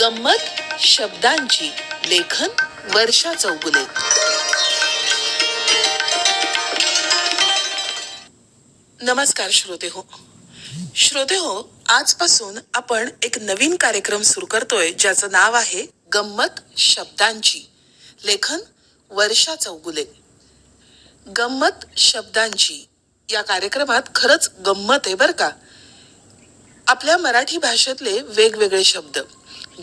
गंमत शब्दांची लेखन वर्षा चौगुले. नमस्कार श्रोते हो. श्रोते हो आजपासून आपण एक नवीन कार्यक्रम सुरू करतोय ज्याचं नाव आहे गंमत शब्दांची लेखन वर्षा चौगुले. गंमत शब्दांची या कार्यक्रमात खरंच गंमत आहे बर का? आपल्या मराठी भाषेतले वेगवेगळे शब्द.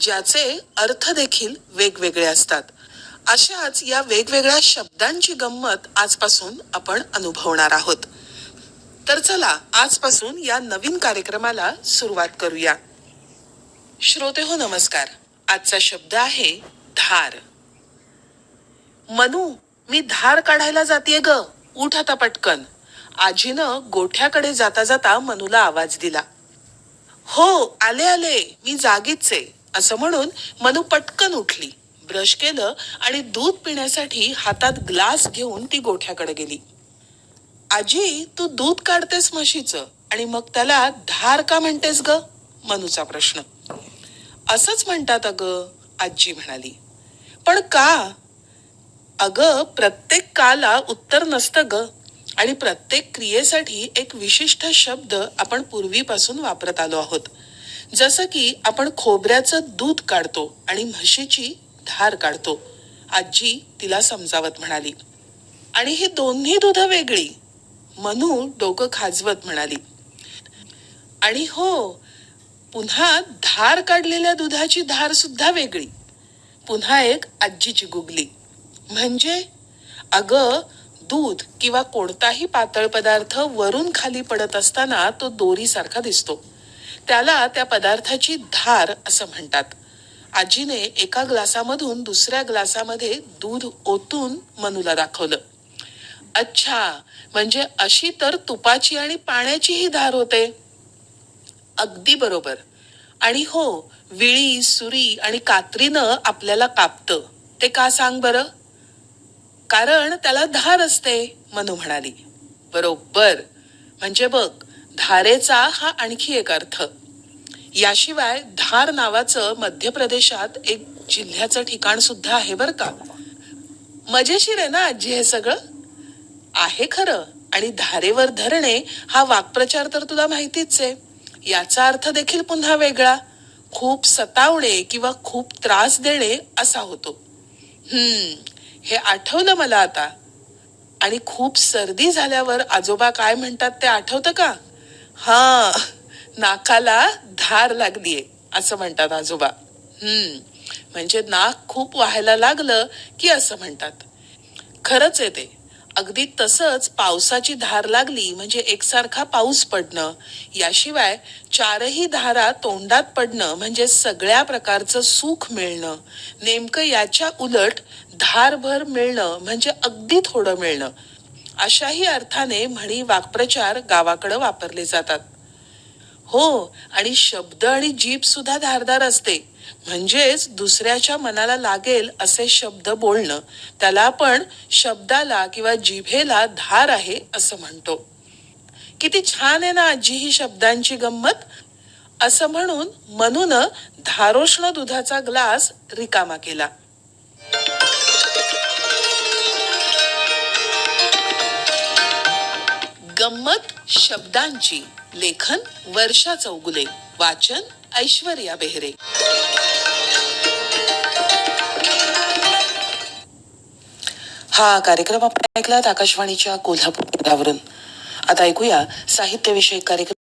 ज्याचे अर्थ देखील वेगवेगळे असतात. अशाच या वेगवेगळ्या शब्दांची गंमत आजपासून आपण अनुभवणार आहोत. तर चला आजपासून या नवीन कार्यक्रमाला सुरुवात करूया. श्रोते हो नमस्कार. आजचा शब्द आहे धार. मनू मी धार काढायला जाते ग. उठ आता पटकन. आजीनं गोठ्याकडे जाता जाता मनूला आवाज दिला. हो आले आले. मी जागीच आहे. असं म्हणून मनू पटकन उठली. ब्रश केलं आणि दूध पिण्यासाठी हातात ग्लास घेऊन ती गोठ्याकडे गेली. आजी तू दूध काढतेस म्हशीचं? आणि मग त्याला धार का म्हणतेस ग? मनूचा प्रश्न. असंच म्हणतात अग आजी म्हणाली. पण का? अग प्रत्येक काला उत्तर नसतं ग. आणि प्रत्येक क्रियेसाठी एक विशिष्ट शब्द आपण पूर्वीपासून वापरत आलो आहोत. जसं की आपण खोबऱ्याचं दूध काढतो आणि म्हशीची धार काढतो. आजी तिला समजावत म्हणाली आणि ही दोन्ही दूध वेगळी. मनू डोकं खाजवत म्हणाली आणि हो पुन्हा धार काढलेल्या दुधाची धार सुद्धा वेगळी. पुन्हा एक आजीची गुगली म्हणजे? अग दूध किंवा कोणताही पातळ पदार्थ वरून खाली पडत असताना तो दोरीसारखा दिसतो. त्याला त्या पदार्थाची धार असं म्हणतात. आजीने एका ग्लासामधून दुसऱ्या ग्लासामध्ये दूध ओतून मनूला दाखवलं. अच्छा म्हणजे अशी तर तुपाची आणि पाण्याचीही धार होते. अगदी बरोबर. आणि हो विळी सुरी आणि कात्रीनं आपल्याला कापतं. ते का सांग बरं? कारण त्याला धार असते मनू म्हणाली. बरोबर. म्हणजे बघ धारेचा हा आणखी एक अर्थ. याशिवाय धार नावाचं मध्य प्रदेशात एक जिल्ह्याचं ठिकाण सुद्धा आहे बर का. मजेशीर आहे ना आजी हे सगळं? आहे खरं. आणि धारेवर धरणे हा वाक्प्रचार तर तुला माहितीच आहे. याचा अर्थ देखील पुन्हा वेगळा. खूप सतावणे किंवा खूप त्रास देणे असा होतो. हम्म हे आठवलं मला आता. आणि खूप सर्दी झाल्यावर आजोबा काय म्हणतात ते आठवतं का? हा. नाकाला धार लागलीये असं म्हणतात आजोबा. हम्म म्हणजे नाक खूप व्हायला लागलं की असं म्हणतात. खरंच आहे ते. अगदी तसंच पावसाची धार लागली म्हणजे एकसारखा पाऊस पडणं याशिवाय चारही धारा तोंडात पडणं म्हणजे सगळ्या प्रकारचं सुख मिळणं नेमकं याच्या उलट धारभर मिळणं म्हणजे अगदी थोडं मिळणं. अशाही अर्थाने म्हणी वाक्प्रचार गावाकडं वापरले जातात. हो आणि शब्द आणि जीभ सुद्धा धारदार असते. म्हणजेच दुसऱ्याच्या मनाला लागेल असे शब्द बोलणं त्याला आपण शब्दाला किंवा जिभेला धार आहे असं म्हणतो. किती छान आहे ना आजी ही शब्दांची गंमत? असं म्हणून मनून धारोष्ण दुधाचा ग्लास रिकामा केला. गंमत शब्दांची. लेखन वर्षा चौगुले. वाचन ऐश्वर्या बेहरे. हा कार्यक्रम आपण ऐकलात आकाशवाणीच्या कोल्हापूर केंद्रावरून. आता ऐकूया साहित्यविषयक कार्यक्रम